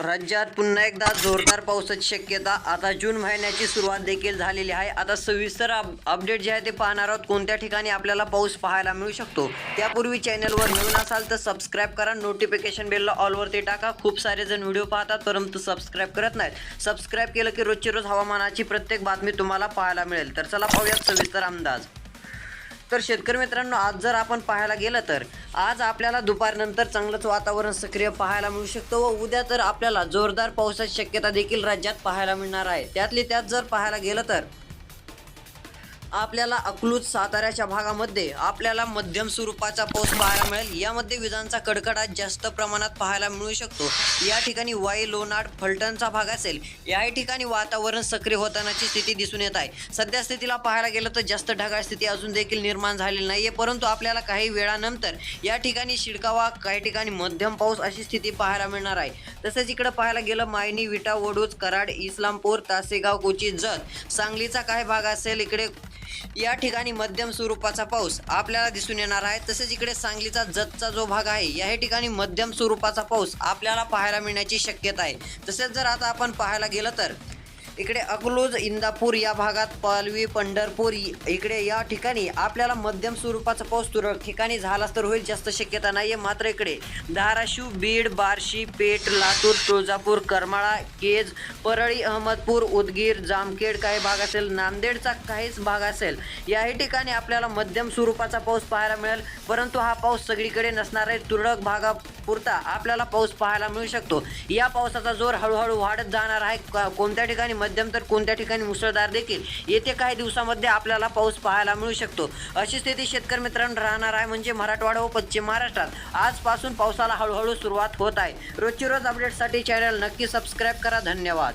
राज्यात पुन्हा एकदा जोरदार पावसाची शक्यता. आता जून महिन्याची सुरुवात देखील झालेली आहे. आता सविस्तर अप अपडेट जे आहे ते पाहणार आहोत. कोणत्या ठिकाणी आपल्याला पाऊस पाहायला मिळू शकतो? त्यापूर्वी चॅनलवर नवीन असाल तर सबस्क्राईब करा. नोटिफिकेशन बेलला ऑलवरती टाका. खूप सारे जण व्हिडिओ पाहतात परंतु सबस्क्राईब करत नाहीत. सबस्क्राईब केलं की रोजची रोज हवामानाची प्रत्येक बातमी तुम्हाला पाहायला मिळेल. तर चला पाहूयात सविस्तर अंदाज. तर शेतकरी मित्रांनो आज जर आपण पाहायला गेलं तर आज आपल्याला दुपारनंतर चांगलंच वातावरण सक्रिय पाहायला मिळू शकतं व उद्या तर आपल्याला जोरदार पावसाची शक्यता देखील राज्यात पाहायला मिळणार आहे. त्यातली त्यात जर पाहायला गेलं तर आपल्याला अकलूज साताऱ्याच्या भागामध्ये आपल्याला मध्यम स्वरूपाचा पाऊस पाहायला मिळेल. यामध्ये विजांचा कडकडाट जास्त प्रमाणात पाहायला मिळू शकतो. या ठिकाणी वाई लोणाड फलटणचा भाग असेल. याही ठिकाणी वातावरण सक्रिय होतानाची स्थिती दिसून येत आहे. सध्या स्थितीला पाहायला गेलं तर जास्त ढगाळ स्थिती अजून देखील निर्माण झालेली नाहीये. परंतु आपल्याला काही वेळानंतर या ठिकाणी शिडकावा काही ठिकाणी मध्यम पाऊस अशी स्थिती पाहायला मिळणार आहे. तसेच इकडे पाहायला गेलं मायनी विटा वडूज कराड इस्लामपूर तासेगाव कोची जत सांगलीचा काही भाग असेल. इकडे या ठिकाणी मध्यम स्वरूपाचा पाऊस आपल्याला दिसून येणार आहे. तसेच इकडे सांगलीचा जतचा जो भाग आहे याही ठिकाणी मध्यम स्वरूपाचा पाऊस आपल्याला पाहायला मिळण्याची शक्यता आहे. तसेच जर आता आपण पाहायला गेलं तर इकडे अकलूज इंदापूर या भागात पालवी पंढरपूर इकडे या ठिकाणी आपल्याला मध्यम स्वरूपाचा पाऊस तुरळक ठिकाणी झालाच तर होईल जास्त शक्यता नाहीये. मात्र इकडे धाराशिव बीड बार्शी पेठ लातूर तुळजापूर करमाळा केज परळी अहमदपूर उदगीर जामखेड काही भाग असेल नांदेडचा काहीच भाग असेल याही ठिकाणी आपल्याला मध्यम स्वरूपाचा पाऊस पाहायला मिळेल. परंतु हा पाऊस सगळीकडे नसणार आहे. तुरळक भागापुरता आपल्याला पाऊस पाहायला मिळू शकतो. या पावसाचा जोर हळूहळू वाढत जाणार आहे. का- कोणत्या ठिकाणी मध्यम तर कोणत्या ठिकाणी मुसळधार देखील येत्या काही दिवसामध्ये आपल्याला पाऊस पाहायला मिळू शकतो. अशी स्थिती शेतकरी मित्रांनो राहणार आहे म्हणजे मराठवाडा व पश्चिम महाराष्ट्रात. आजपासून पावसाला हळूहळू सुरुवात होत आहे. रोजची रोज अपडेटसाठी चॅनल नक्की सबस्क्राईब करा. धन्यवाद.